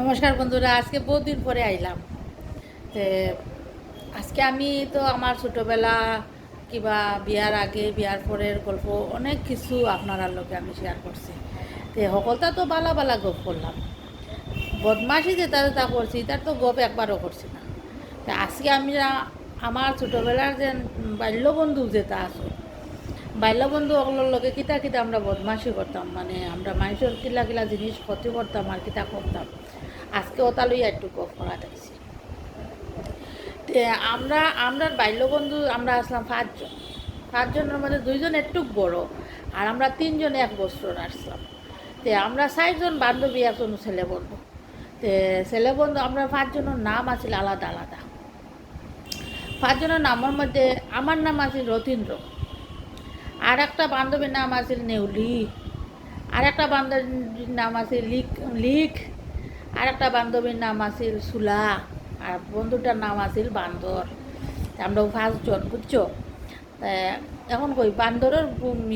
নমস্কার বন্ধুরা, আজকে বহুদিন পরে আইলাম। তে আজকে আমি তো আমার ছোটোবেলা কিবা বিয়ার আগে, বিয়ার পরের গল্প অনেক কিছু আপনার লোকে আমি শেয়ার করছি। তে সকলটা তো বালা বালা গপ করলাম। বদমাসি যেটা যেটা করছি, তার তো গপ একবারও করছি না। আজকে আমি আমার ছোটোবেলার যে বাল্যবন্ধু যেটা আছে বাল্যবন্ধু ওগুলোর লগে কিতা কিতা আমরা বদমাসি করতাম মানে আমরা মানুষের কিলা কিলা জিনিস ক্ষতি করতাম আর কিতা করতাম। আজকে ওটা একটু গপ করা দেখছি তে আমরা আমরা বাল্যবন্ধু আমরা আসলাম পাঁচজন। পাঁচজনের মধ্যে দুইজন একটু বড় আর আমরা তিনজন এক বছর আসলাম। তে আমরা ষাটজন বান্ধবী একজন ছেলে বন্ধু। তে ছেলে বন্ধু, আমরা পাঁচজনের নাম আছিল আলাদা আলাদা। পাঁচজনের নামের মধ্যে আমার নাম আছিল রতীন্দ্র। আর একটা বান্ধবীর নাম আছিল নেউলি আর একটা বান্ধবীর নাম আছিল লিক লিক আর একটা বান্ধবীর নাম আছিল সুলা। আর বন্ধুটার নাম আছিল বান্দর। আমরা পাঁচজন, বুঝছ? এখন কই, বান্দরের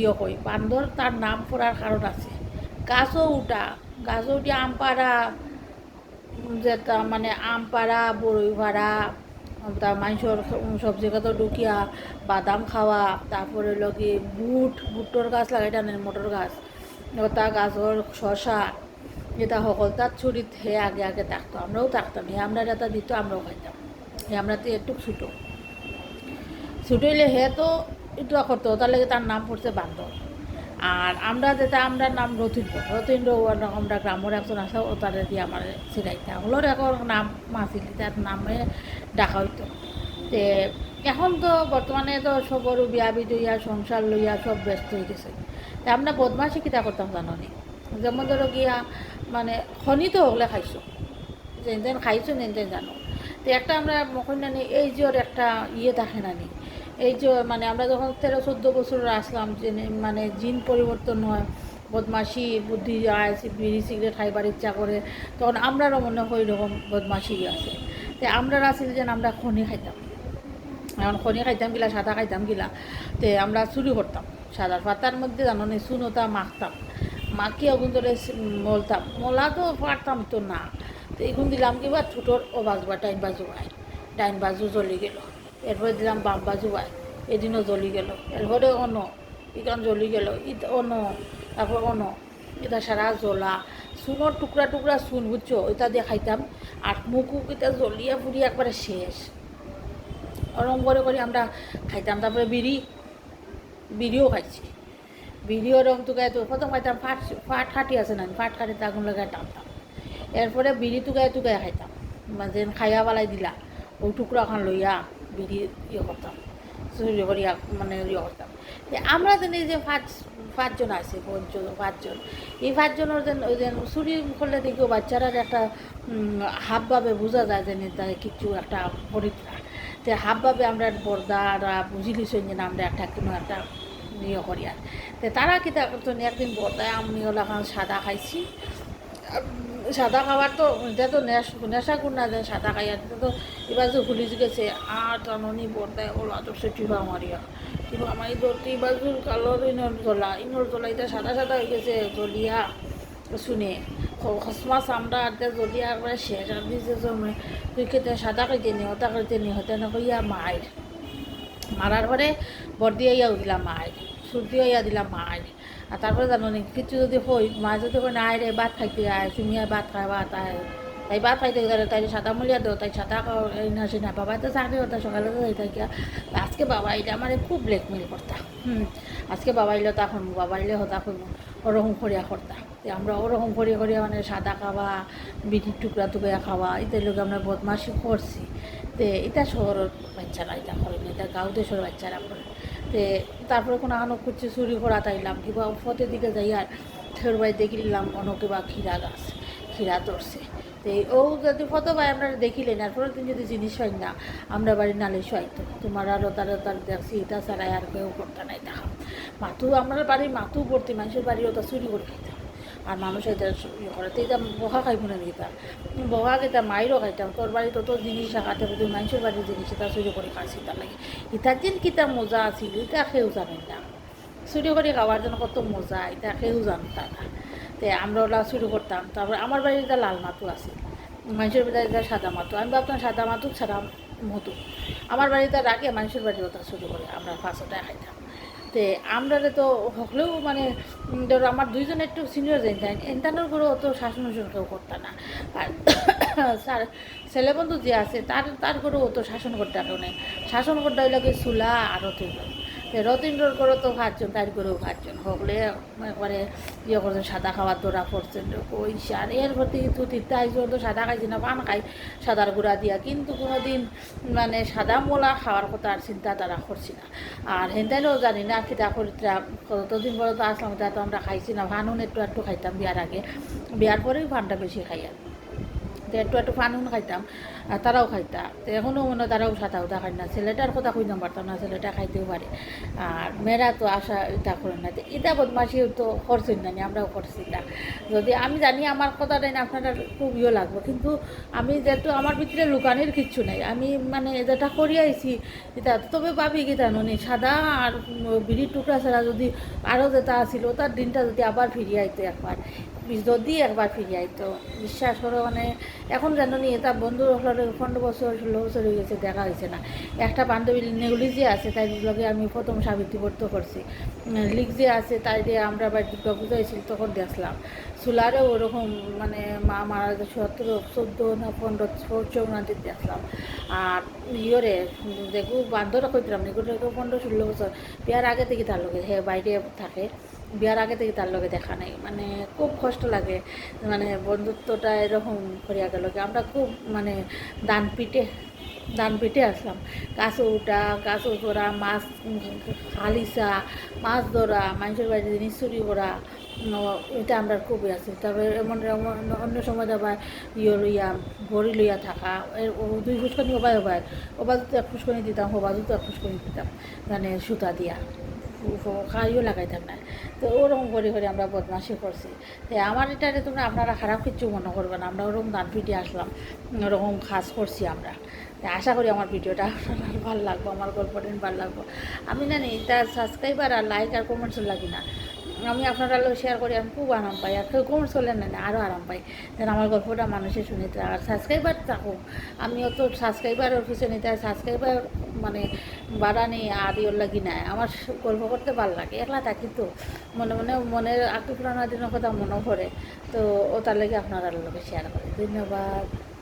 ইয়ে কই, বান্দর তার নাম পড়ার কারণ আছে। গাছও উঠা গাছও উঠে আম পাড়া যেটা মানে আম পাড়া, বড়ই তার মাংসর সবজি কত ঢুকিয়া বাদাম খাওয়া, তারপরে লগে বুট বুটর গাছ লাগাইটা নেই মটর গাছ। ওটা গাছর শশা যেটা সকল তার ছুরিত হে আগে আগে থাকতো। আমরাও থাকতাম, হে আমরা যেটা দিত, আমরাও খাইতাম। হে আমরা তো একটু ছুটো। ছুটইলে হে তো একটু করতো, তার লাগে তার নাম পড়ছে বান্দর। আর আমরা যেটা, আমরা নাম রতীন্দ্র রতীন্দ্র আমরা গ্রামের একজন আছে, ও তাদের দিয়ে আমার সিলাইতা হলোর এখন নাম মাছিল তার নামে ডাকা হইতো। তে এখন তো বর্তমানে তো সবর বিয়া বিদইয়া, সংসার লইয়া সব ব্যস্ত হয়ে গেছে। তা আমরা বদমাসি কিতা করতাম জাননি? যেমন ধরো গিয়া মানে খনি তো হলে খাইছো। যেন যেন খাইছো, যেন যেন জানো। তো একটা আমরা মখন নানি এই যে ওর একটা ইয়ে থাকে না নি এই যে মানে আমরা যখন তেরো, চোদ্দ বছর আসলাম যে মানে জিন পরিবর্তন হয় বদমাসি বুদ্ধি আয়, বিড়ি, সিগারেট, খাইবার ইচ্ছা করে, তখন আমরারও মনে হয় এরকম বদমাসি আছে। তো আমরা আসলে যেন আমরা খনি খাইতাম। এখন খনি খাইতাম গিলা, সাদা খাইতাম গিলা, তে আমরা চুরি করতাম। সাদার পাতার মধ্যে জানো নি চুনোটা মাখতাম মাখিয়ে ওগুন ধরে মলতাম। মলা তো পারতাম তো না। তো এগুন দিলাম কি কিবা ঠুটোর ও বাজবা ডাইন বাজু আয় ডাইন বাজু জ্বলি গেল। এরপরে দিলাম বাম বাজু আয় এদিনও জ্বলি গেল। এরপরে অন ইকান জ্বলি গেল। ইত অন, তারপর অন। এটা সারা জ্বলা। চুনোর টুকরা টুকরা চুন বুঝছ? ওইটা দিয়ে খাইতাম আর মুখু এটা জ্বলিয়া ফুরিয়ে একবারে শেষ। ওরম করে করে আমরা খাইতাম, তারপরে বিড়ি বিড়িও খাইছি। বিড়ি ওরম টুকাই তো প্রথম খাইতাম ফাট ফাট খাটি আছে না, ফাট খাটিতে আগুন লাগাই টানতাম এরপরে বিড়ি টুকাই টুকাই খাইতাম। মানে খাইয়া পেলাই দিলা, ওই টুকরাখান লইয়া বিড়ি ইয়ে করতাম। মানে ইয়ে করতাম আমরা এই যে পাঁচ, পাঁচজন আছে, পঞ্চজন, পাঁচজন। এই পাঁচজনের যেন ওই যেন চুরি করলে দেখিও বাচ্চারা একটা হাবভাবে বোঝা যায় যে তার কিছু একটা পরীক্ষা যে হাবভাবে আমরা বর্দারা বুঝি লিছেন যে আমরা একটা কোনো একটা ইয়ে করি আর। তো তারা কিতা করতেন একদিন বর্দায় আমি ওলা সাদা খাইছি। সাদা খাবার তো এটা তো নেশা কোন না যে সাদা খাই আর তো এবার যে ভুলি গেছে আর টাননি বর্দায় ওলা তো সে টিবা মারিয়া টিবা মারি ধরতে এবার জোর কালোর ইনর জ্বলা ইনর জ্বলা এটা সাদা সাদা হয়ে গেছে, জ্বলিয়া শুনে। খসমা চামড়া আটে জ্বলিয়া একবারে শেষ আর দিছে জমে। তুই কেটে সাদা খাইতে নি হতা খাইতে নি হতে না কইয়া মায়ের। মারার পরে বর্দি আইয়া দিলাম মায়ের সর্দি আইয়া দিলাম মায়ের। আর তারপরে জানো নি কিছু যদি হই, মা যদি কই না রে, ভাত খাইতে আয়, তুমি ভাত খাই ভাত আয়। তাই বাদ পাইতে গেলে তাই সাদা মলিয়া দেও তাই সাদা এই না বাবা তো চাকরি হতো সকালে তো থাকিয়া আজকে বাবা এটা আমার খুব ব্ল্যাকমেল করতা হুম আজকে বাবা এলো তখন বাবা এলে হতা করব ওরকম করিয়া করতা আমরা ওরকম করিয়া করিয়া মানে সাদা খাওয়া বিটির টুকরা টুকরা খাওয়া এতে লোক আমরা বদমাসি করছি তে এটা শহরের বাচ্চারা এটা করে না এটা গাঁও দেশের বাচ্চারা করে তে তারপরে কোনো আনো করছে চুরি করা তাইলাম কিবা ফতের দিকে যাই আর ঠের বাড়ি দেখিলাম কোনো বা খিরা গাছ খিরা ধরছে তো ও যদি ফটো পাই আমরা দেখিলেন আর পরের দিন যদি জিনিস পাই না, আমরা বাড়ি নালিশ হয়তো তোমার আরও তার তার দেখছি, এটা ছাড়াই আর কেউ করতে নাই, দেখা। মাথু, আমরা বাড়ির মাথু পড়তে মানুষের বাড়ি ওটা চুরি করে খাইতাম। আর মানুষ এটা ইয়ে করে। তো এটা বহা খাইব না দিতা বহা কেটা মাইরও খাইতাম। তোর বাড়ি তত জিনিস রাখাতে তুই মানুষের বাড়ির জিনিস এটা চুরি করে খাইছি তার লাগে। ইটার দিন কিতা মজা আছিল এটা কেউ জানেন না। চুরি করে খাওয়ার জন্য কত মজা, এটা কেউ জানতাম না। তে আমরা ওলা শুরু করতাম। তারপরে আমার বাড়িতে লাল মাতু আছে। মানুষের বাড়িতে যা সাদা মাতু আমি ভাবতাম সাদা মাতুক ছাড়া মতো আমার বাড়িতে রাখে মানুষের বাড়িতে ওটা শুরু করে। আমরা পাঁচশোটা খাইতাম। তে আমরা তো হলেও মানে ধরো আমার দুইজন একটু সিনিয়র যেতেন এনতানোর করে অত শাসন কেউ করতাম না। আর স্যার, ছেলে বন্ধু যে আছে, তার তার করেও অত শাসন করতে কেউ নেই শাসন করতে হইলে চুলা আর রতিন্দ্র রতিন্দ্রর করে তো পাঁচজন তাই করেও পাঁচজন হকলে একবারে ইয়ে করছেন সাদা খাওয়ার তোরা করছেন ওই সার এর প্রতি কিন্তু আইসি তো সাদা খাইছি না পান, খাই সাদার গুঁড়া দিয়া। কিন্তু কোনো দিন মানে সাদা মোলা খাওয়ার কথা আর চিন্তা তারা করছি না। আর হেনতাইলেও জানি না, কিতা করিতা কতদিন পরে তো আসলাম তা তো আমরা খাইছি না, ভানুন একটু একটু খাইতাম বিয়ার আগে। বিয়ার পরেই ভানটা বেশি খাই আর তো একটু একটু ফানুন খাইতাম। তারাও খাইতা। তো এখনও মনে তারাও সাদা উদা খাই না। ছেলেটার কথা কইতাম পারতাম না, ছেলেটা খাইতেও পারে। আর মেয়েরা তো আশা এটা করে না। এটা বদমাসি তো করছেন না, আমরাও করছি না। যদি আমি জানি আমার কথাটাই না আপনারা খুব ইয়ে লাগবে। কিন্তু আমি যেহেতু আমার ভিতরে লুকানির কিচ্ছু নেই। আমি মানে যেটা করি আইছি এটা তবে ভাবি কি জানো সাদা আর বিড়ির টুকরা ছাড়া যদি আরও যেটা আছিল, তার দিনটা যদি আবার ফিরিয়ে আইতো একবার। যদি একবার ফিরে আইতো। বিশ্বাস করো মানে এখন জানো নি এটা বন্ধু পনেরো বছর, ষোলো বছর হয়ে গেছে, দেখা হয়েছে না। একটা বান্ধবী নেগুলি যে আছে, তাই লগে আমি প্রথম সাবিত্রী ব্রত করছি লিগ যে আছে, তাই দিয়ে আমরা বাড়ি দুর্গা পুজো হয়েছিল, তখন দেখলাম। চুলারেও ওরকম মানে মা মারা সতেরো, চোদ্দ না পনেরো চৌনাতে দেখলাম। আর ইয়রে, দেখু, বান্ধবরা কইতাম এগুলো পনেরো, ষোলো বছর। বিয়ার আগে থেকে তার লগে, হে, বাইরে থাকে। বিয়ার আগে থেকে তার লগে দেখা নাই। মানে খুব কষ্ট লাগে মানে বন্ধুত্বটা এরকম করিয়া গেল আমরা খুব মানে দান পিটে দান পিটে আসলাম। গাছ উঠা, গাছ ধরা মাছ হালিসা মাছ ধরা, মানুষের বাড়িতে জিনিস চুরি করা এটা আমরা খুবই আছি। তবে এমন এমন, অন্য সময় আবার ইয়ে লইয়া ভরি লইয়া থাকা দুই ফুসকানি ওবাই ওবাই। ওবাজুতো এক ফুসকানি দিতাম ওবাজুতো এক ফুসকানি দিতাম মানে সুতা দিয়া। খাইও লাগাইতাম না। তো ওরকম করে করে আমরা বদমাশি করছি। তো আমার এটারে তোমরা আপনারা খারাপ কিছু মনে করবেন না, আমরা ওরকম দান পিটি আসলাম, ওরকম খাস করছি আমরা। আশা করি আমার ভিডিওটা আপনার ভালো লাগবো, আমার গল্পটা ভালো লাগবো। আমি না জানি তার সাবস্ক্রাইবার আর লাইক আর কমেন্টস লাগি না। আমি আপনারা লোক শেয়ার করি, আমি খুব আরাম পাই। আর কেউ কমেন্টস করলে না আরও আরাম পাই। যেন আমার গল্পটা মানুষের শুনিতে আর সাবস্ক্রাইবার থাকুক আমি অত সাবস্ক্রাইবারের পিছনে তাই সাবস্ক্রাইবার মানে বাড়ানি আর ইয়োর লাগি নাই। আমার গল্প করতে ভালো লাগে, একলা থাকি তো। মনে মনে, মনের পুরানো দিনের কথা মনে পড়ে। তো ও তার লাগে আপনারা লোকে শেয়ার করে। ধন্যবাদ।